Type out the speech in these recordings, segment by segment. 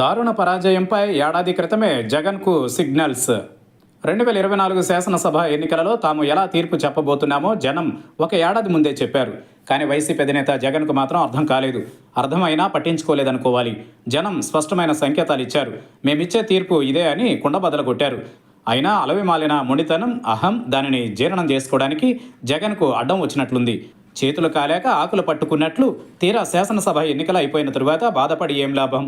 దారుణ పరాజయంపై ఏడాది క్రితమే జగన్కు సిగ్నల్స్. రెండు వేల ఇరవై నాలుగు శాసనసభ ఎన్నికలలో తాము ఎలా తీర్పు చెప్పబోతున్నామో జనం ఒక ఏడాది ముందే చెప్పారు. కానీ వైసీపీ అధినేత జగన్కు మాత్రం అర్థం కాలేదు. అర్థమైనా పట్టించుకోలేదనుకోవాలి. జనం స్పష్టమైన సంకేతాలు ఇచ్చారు. మేమిచ్చే తీర్పు ఇదే అని కుండబదలు కొట్టారు అయినా అలవిమాలిన మొండితనం అహం దానిని జీర్ణం చేసుకోవడానికి జగన్కు అడ్డం వచ్చినట్లుంది. చేతులు కాలేక ఆకులు పట్టుకున్నట్లు తీరా శాసనసభ ఎన్నికలు అయిపోయిన తరువాత బాధపడి ఏం లాభం?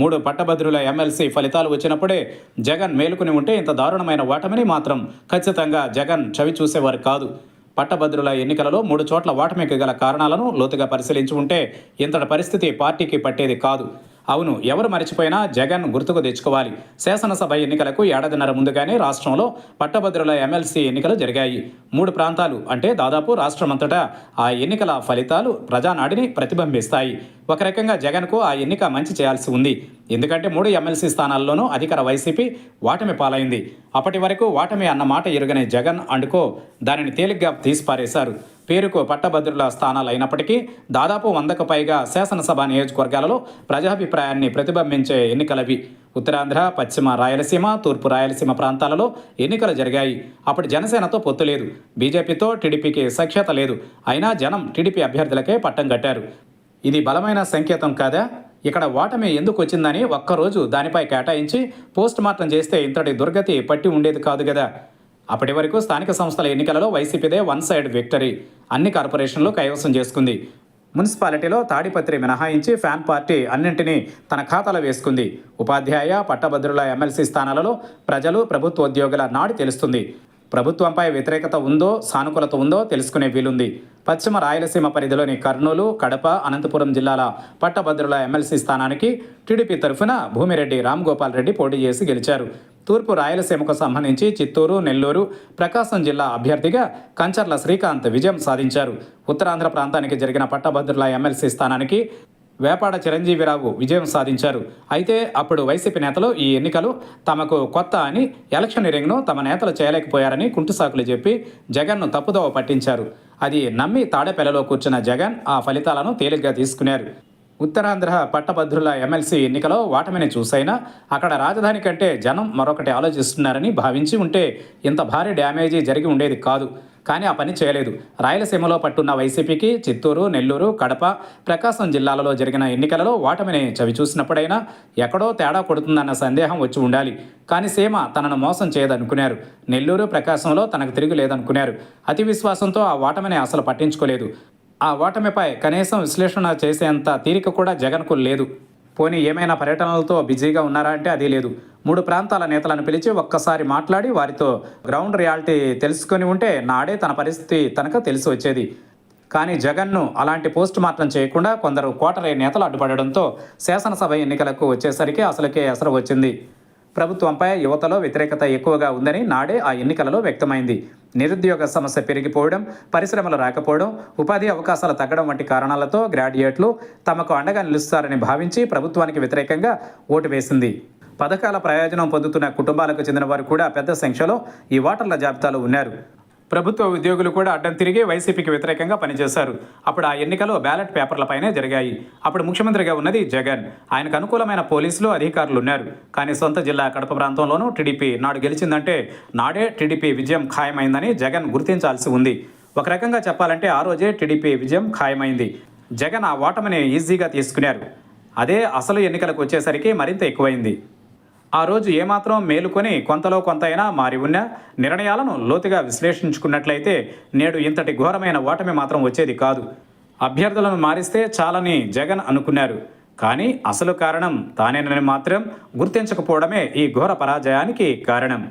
మూడు పట్టభద్రుల ఎమ్మెల్సీ ఫలితాలు వచ్చినప్పుడే జగన్ మేలుకుని ఉంటే ఇంత దారుణమైన ఓటమిని మాత్రం ఖచ్చితంగా జగన్ చవి చూసేవారు కాదు. పట్టభద్రుల ఎన్నికలలో మూడు చోట్ల ఓటమికి గల కారణాలను లోతుగా పరిశీలించి ఉంటే ఇంతటి పరిస్థితి పార్టీకి పట్టేది కాదు. అవును ఎవరు మరిచిపోయినా జగన్ గుర్తుకు తెచ్చుకోవాలి. శాసనసభ ఎన్నికలకు ఏడాదిన్నర ముందుగానే రాష్ట్రంలో పట్టభద్రుల ఎమ్మెల్సీ ఎన్నికలు జరిగాయి. మూడు ప్రాంతాలు అంటే దాదాపు రాష్ట్రమంతటా ఆ ఎన్నికల ఫలితాలు ప్రజానాడిని ప్రతిబింబిస్తాయి. ఒక రకంగా జగన్కు ఆ ఎన్నిక మంచి చేయాల్సి ఉంది. ఎందుకంటే మూడు ఎమ్మెల్సీ స్థానాల్లోనూ అధికార వైసీపీ ఓటమి పాలైంది. అప్పటి వరకు ఓటమి అన్న మాట ఎరుగని జగన్ అండుకో దానిని తేలిగ్గా తీసిపారేశారు. పేరుకు పట్టభద్రుల స్థానాలు అయినప్పటికీ దాదాపు వందకు పైగా శాసనసభ నియోజకవర్గాలలో ప్రజాభిప్రాయాన్ని ప్రతిబింబించే ఎన్నికలవి. ఉత్తరాంధ్ర పశ్చిమ రాయలసీమ తూర్పు రాయలసీమ ప్రాంతాలలో ఎన్నికలు జరిగాయి. అప్పుడు జనసేనతో పొత్తు లేదు. బీజేపీతో టీడీపీకి సఖ్యత లేదు. అయినా జనం టీడీపీ అభ్యర్థులకే పట్టం కట్టారు. ఇది బలమైన సంకేతం కాదా? ఇక్కడ ఓటమి ఎందుకు వచ్చిందని ఒక్కరోజు దానిపై కేటాయించి పోస్ట్ మార్టం చేస్తే ఇంతటి దుర్గతి పట్టి ఉండేది కాదు కదా అప్పటి వరకు స్థానిక సంస్థల ఎన్నికలలో వైసీపీదే వన్ సైడ్ విక్టరీ. అన్ని కార్పొరేషన్లు కైవసం చేసుకుంది. మున్సిపాలిటీలో తాడిపత్రి మినహాయించి ఫ్యాన్ పార్టీ అన్నింటినీ తన ఖాతాలో వేసుకుంది. ఉపాధ్యాయ పట్టభద్రుల ఎమ్మెల్సీ స్థానాలలో ప్రజలు ప్రభుత్వ ఉద్యోగుల నాడి తెలుస్తుంది. ప్రభుత్వంపై వ్యతిరేకత ఉందో సానుకూలత ఉందో తెలుసుకునే వీలుంది. పశ్చిమ రాయలసీమ పరిధిలోని కర్నూలు కడప అనంతపురం జిల్లాల పట్టభద్రుల ఎమ్మెల్సీ స్థానానికి టీడీపీ తరఫున భూమిరెడ్డి రామ్ గోపాల్ రెడ్డి పోటీ చేసి గెలిచారు. తూర్పు రాయలసీమకు సంబంధించి చిత్తూరు నెల్లూరు ప్రకాశం జిల్లా అభ్యర్థిగా కంచర్ల శ్రీకాంత్ విజయం సాధించారు. ఉత్తరాంధ్ర ప్రాంతానికి జరిగిన పట్టభద్రుల ఎమ్మెల్సీ స్థానానికి వేపాడ చిరంజీవిరావు విజయం సాధించారు. అయితే అప్పుడు వైసీపీ నేతలు ఈ ఎన్నికలు తమకు కొత్త అని ఎలక్షన్ రింగ్ను తమ నేతలు చేయలేకపోయారని కుంటుసాకులు చెప్పి జగన్ను తప్పుదోవ పట్టించారు. అది నమ్మి తాడేపల్లిలో కూర్చున్న జగన్ ఆ ఫలితాలను తేలిగ్గా తీసుకున్నారు. ఉత్తరాంధ్ర పట్టభద్రుల ఎమ్మెల్సీ ఎన్నికలో ఓటమిని చూసైనా అక్కడ రాజధాని కంటే జనం మరొకటి ఆలోచిస్తున్నారని భావించి ఉంటే ఇంత భారీ డ్యామేజీ జరిగి ఉండేది కాదు. కానీ ఆ పని చేయలేదు. రాయలసీమలో పట్టున్న వైసీపీకి చిత్తూరు నెల్లూరు కడప ప్రకాశం జిల్లాలలో జరిగిన ఎన్నికలలో ఓటమిని చవి చూసినప్పుడైనా ఎక్కడో తేడా కొడుతుందన్న సందేహం వచ్చి ఉండాలి. కానీ సీమ తనను మోసం చేయదనుకున్నారు. నెల్లూరు ప్రకాశంలో తనకు తిరిగి లేదనుకున్నారు. అతి విశ్వాసంతో ఆ ఓటమిని అసలు పట్టించుకోలేదు. ఆ ఓటమిపై కనీసం విశ్లేషణ చేసేంత తీరిక కూడా జగన్కు లేదు. పోనీ ఏమైనా పర్యటనలతో బిజీగా ఉన్నారా అంటే అది లేదు. మూడు ప్రాంతాల నేతలను పిలిచి ఒక్కసారి మాట్లాడి వారితో గ్రౌండ్ రియాలిటీ తెలుసుకొని ఉంటే నాడే తన పరిస్థితి తనకు తెలిసి వచ్చేది. కానీ జగన్ను అలాంటి పోస్ట్ మార్టం చేయకుండా కొందరు కోటరే నేతలు అడ్డుపడడంతో శాసనసభ ఎన్నికలకు వచ్చేసరికి అసలుకే అసలు వచ్చింది ప్రభుత్వంపై యువతలో వ్యతిరేకత ఎక్కువగా ఉందని నాడే ఆ ఎన్నికలలో వ్యక్తమైంది. నిరుద్యోగ సమస్య పెరిగిపోవడం పరిశ్రమలు రాకపోవడం ఉపాధి అవకాశాలు తగ్గడం వంటి కారణాలతో గ్రాడ్యుయేట్లు తమకు అండగా నిలుస్తారని భావించి ప్రభుత్వానికి వ్యతిరేకంగా ఓటు వేసింది. పథకాల ప్రయోజనం పొందుతున్న కుటుంబాలకు చెందిన వారు కూడా పెద్ద సంఖ్యలో ఈ ఓటర్ల జాబితాలో ఉన్నారు. ప్రభుత్వ ఉద్యోగులు కూడా అడ్డం తిరిగి వైసీపీకి వ్యతిరేకంగా పనిచేశారు. అప్పుడు ఆ ఎన్నికలు బ్యాలెట్ పేపర్లపైనే జరిగాయి. అప్పుడు ముఖ్యమంత్రిగా ఉన్నది జగన్. ఆయనకు అనుకూలమైన పోలీసులు అధికారులు ఉన్నారు కానీ సొంత జిల్లా కడప ప్రాంతంలోనూ టీడీపీ నాడు గెలిచిందంటే నాడే టీడీపీ విజయం ఖాయమైందని జగన్ గుర్తించాల్సి ఉంది. ఒక రకంగా చెప్పాలంటే ఆ రోజే టీడీపీ విజయం ఖాయమైంది. జగన్ ఆ ఓటమిని ఈజీగా తీసుకున్నారు. అదే అసలు ఎన్నికలకు వచ్చేసరికి మరింత ఎక్కువైంది. ఆ రోజు ఏమాత్రం మేలుకొని కొంతలో కొంత అయినా మారి ఉన్న నిర్ణయాలను లోతుగా విశ్లేషించుకున్నట్లయితే నేడు ఇంతటి ఘోరమైన ఓటమి మాత్రం వచ్చేది కాదు. అభ్యర్థులను మారిస్తే చాలని జగన్ అనుకున్నారు. కానీ అసలు కారణం తానేనని మాత్రం గుర్తించకపోవడమే ఈ ఘోర పరాజయానికి కారణం.